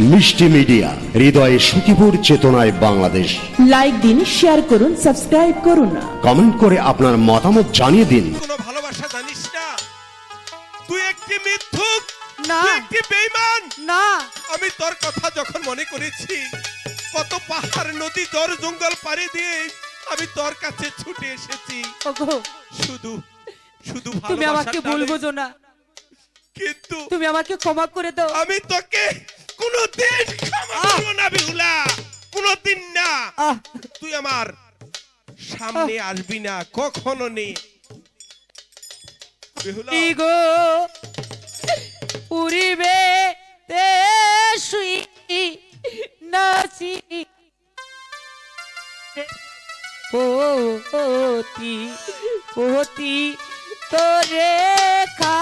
মিষ্টি মিডিয়া হৃদয়ে সুখীপুর চেতনায় বাংলাদেশ। লাইক দিন শেয়ার করুন সাবস্ক্রাইব করুন কমেন্ট করে আপনার মতামত জানিয়ে দিন। কোনো ভালোবাসা জানিস না। তুই একটি মিথ্যুক না। একটি বেঈমান। না। আমি তোর কথা যখন মনে করেছি কত পাহাড় নদী জ্বর জঙ্গল পাড়ি দিয়ে আমি তোর কাছে ছুটে এসেছি। ওগো। শুধু শুধু তুমি আমাকে ভালোবাসার বলব না। কিন্তু তুমি আমাকে ক্ষমা করে দাও। আমি তোকে কোনোদিন ক্ষমা! করব না বিহুলা কোনোদিন না তুই আমার সামনে আসবি না কখনো নেই গো তে শুই নাচি পতি পতি তোরে খা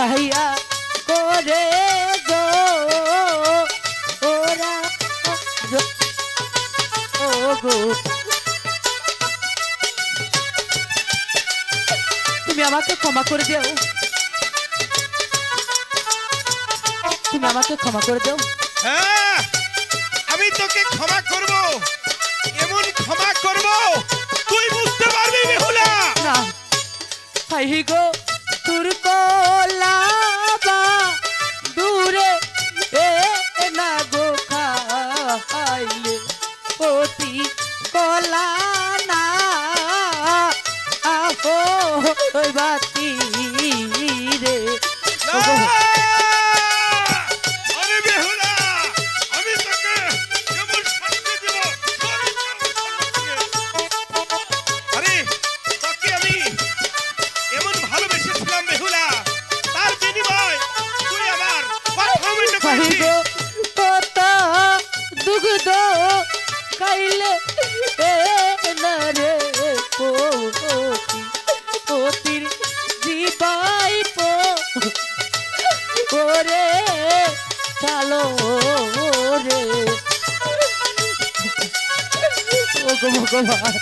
খাইয়া করে গো। ওরা ও গো। তুমি আমাকে ক্ষমা করে দাও। তুমি আমাকে ক্ষমা করে দাও। হ্যাঁ আমি তোকে ক্ষমা করব। এমন ক্ষমা করব তুই বুঝতে পারবি বেহুলা। না। হাই গো তোর দুগ্ধ খাইলে না রে পতি পতির জীবাই পো চালো রে ওগো ভগবান।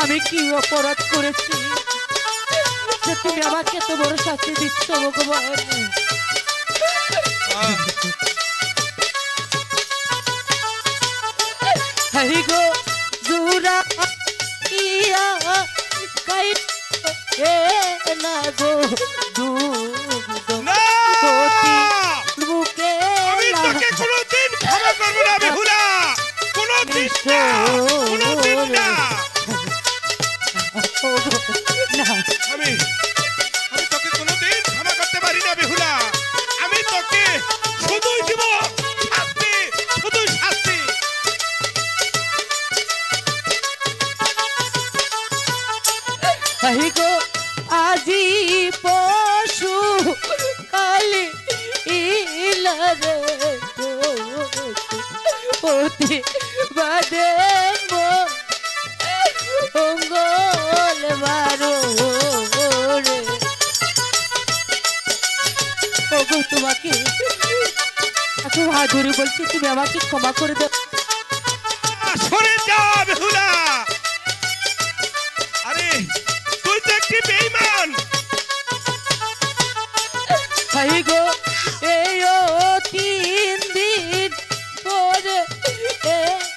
আমি কি অপরাধ করেছি যে তুমি আমাকে এত বড় শাস্তি দিচ্ছ ভগবান? হরি গো জুরা ইয়া কাই এ না গো দুগ্ধ হরি গো, আজি পশু কালি ইলারে পতি বাদে মো অঙ্গল মারো রে। ওগো তোমাকে এত হাজুরি বলছি, তুমি আমাকে ক্ষমা করে দাও। সরে যা বেহুলা হাই গো এই ও তিন দিন পরে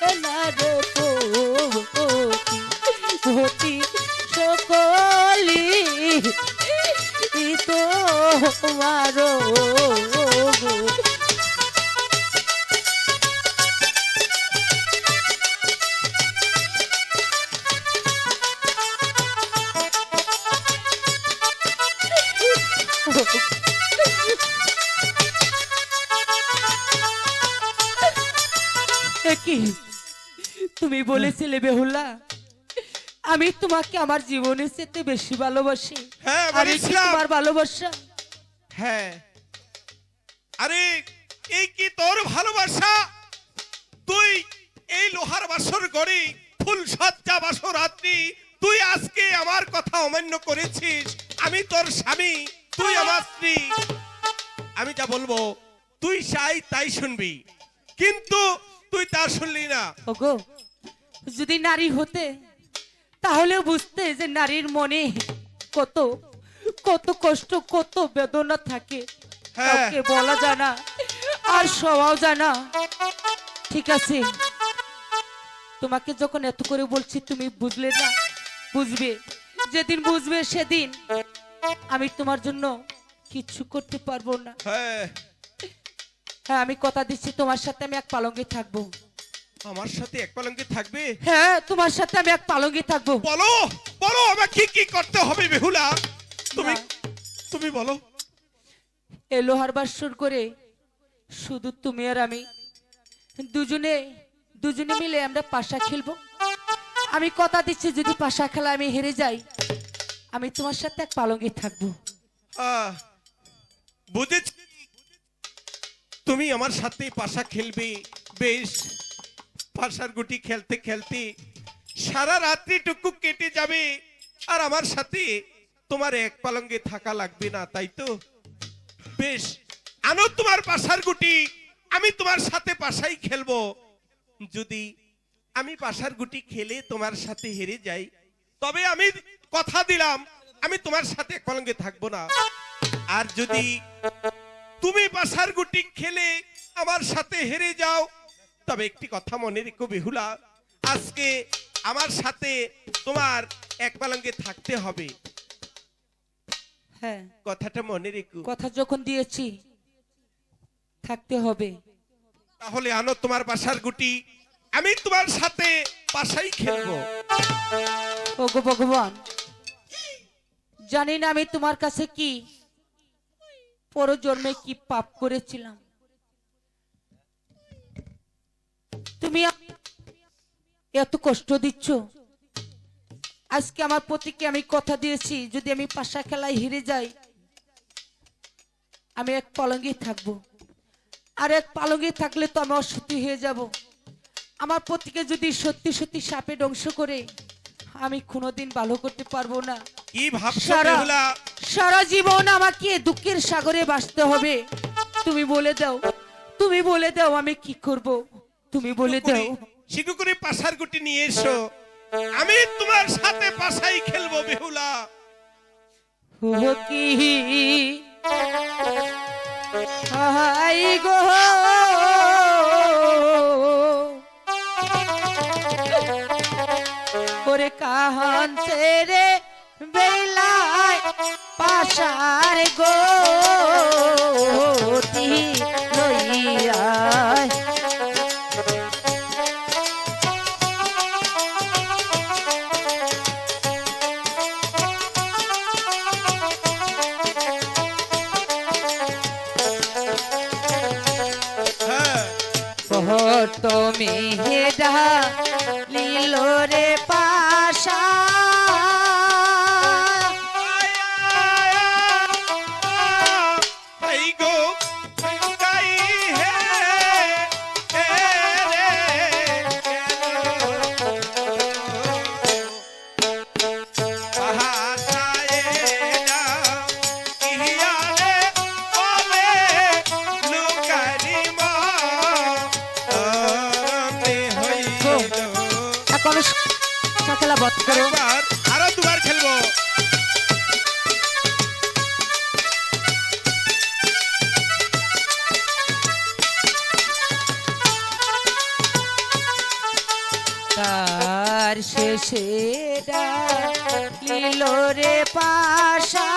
এলারে পতি পতি সকলি তো মারো কি? তুমি বলেছিলে বেহুলা আমি তোমাকে আমার জীবনের চেয়ে বেশি ভালোবাসি। হ্যাঁ, আমি কি বলেছিলাম। তোমার ভালোবাসা? হ্যাঁ। আরে এই কি তোর ভালোবাসা? তুই এই লোহার বাসর গড়ে ফুল সজ্জা বাসর রাত্রি তুই আজকে আমার কথা অমান্য করেছিস। আমি তোর স্বামী তুই আমার স্ত্রী। আমি যা বলব তুই চাই তাই শুনবি। কিন্তু তুই তা শুনলি না। ওগো যদি নারী হতে তাহলেও বুঝতে যে নারীর মনে কত কত কষ্ট কত বেদনা থাকে। হ্যাঁ। কাউকে বলা যায় না আর সবাও জানা ঠিক আছে তোমাকে যখন এত করে বলছি তুমি বুঝলে না বুঝবে। যেদিন বুঝবে সেদিন আমি তোমার জন্য কিছু করতে পারব না। হ্যাঁ। হ্যাঁ আমি কথা দিচ্ছি তোমার সাথে আমি এক পালঙ্গে থাকব। আমার সাথে এক পালঙ্কে থাকবে? হ্যাঁ তোমার সাথে আমি এক পালঙ্গে থাকব। বলো বলো আমার কি কি করতে হবে বেহুলা? তুমি তুমি বলো। এ লোহার বাসর করে শুধু তুমি আর আমি দুজনে দুজনে মিলে আমরা পাশা খেলব। আমি কথা দিচ্ছি যদি পাশা খেলা আমি হেরে যাই আমি তোমার সাথে এক পালঙ্গে থাকব। আহ, বুঝেছি তুমি আমার সাথে পাশা খেলবে, বেশ। পাশার গুটি খেলতে খেলতে সারা রাত্রিটুকু কেটে যাবে। আর আমার সাথে তোমার এক পালঙ্গে থাকা লাগবে না, তাই তো? বেশ, আনো তোমার পাশার গুটি, আমি তোমার সাথে পাশাই খেলব। যদি আমি পাশার গুটি খেলে তোমার সাথে হেরে যাই, তবে আমি কথা দিলাম, আমি তোমার সাথে এক পালঙ্গে থাকব না। আর যদি তুমি বাসার গুটি খেলে আমার সাথে হেরে যাও। তবে একটি কথা মনে রেখো বেহুলা আজকে আমার সাথে তোমার এক পালঙ্গে থাকতে হবে। হ্যাঁ। কথাটা মনে রেখো। কথা যখন দিয়েছি থাকতে হবে। তাহলে আনো তোমার পাশার গুটি আমি তোমার সাথে পাশাই খেলব। ওগো ভগবান জানি না আমি তোমার কাছে কি পরজন্মে কি পাপ করেছিলাম? তুমি এত কষ্ট দিচ্ছ। আজকে আমার পতিকে আমি কথা দিয়েছি, যদি আমি পাশা খেলায় হেরে যাই, আমি এক পলঙ্গে থাকব। আর এক পালঙ্গে থাকলে তো আমি অসত্যি হয়ে যাব। আমার পতিকে যদি সত্যি সত্যি সাপে ধ্বংস করে, আমি কোনোদিন ভালো করতে পারব না। কি ভাবছ সারা বেহুলা? সারা জীবন আমাকে দুঃখের সাগরে বাঁচতে হবে। তুমি বলে দাও তুমি বলে দাও আমি কি করব? তুমি বলে দাও। শিকু করে পাশার গুটি নিয়ে এসো। আমি তোমার সাথে পাশাই খেলব বেহুলা। কি? হাই গো। ওরে কাহান রে বেলায় পাশার গো লইয়ায়। হ্যাঁ। শেষে লীল রে পাশা।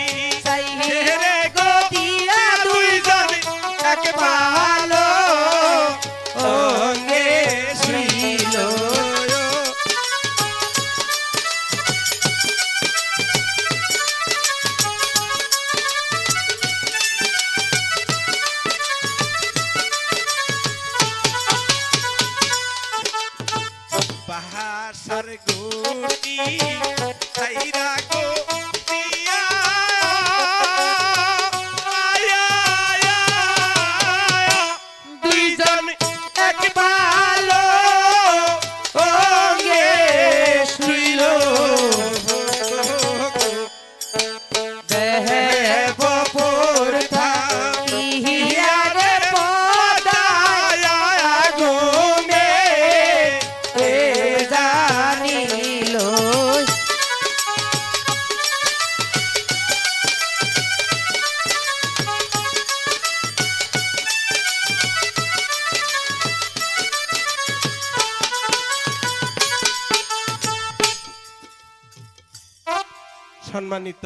সম্মানিত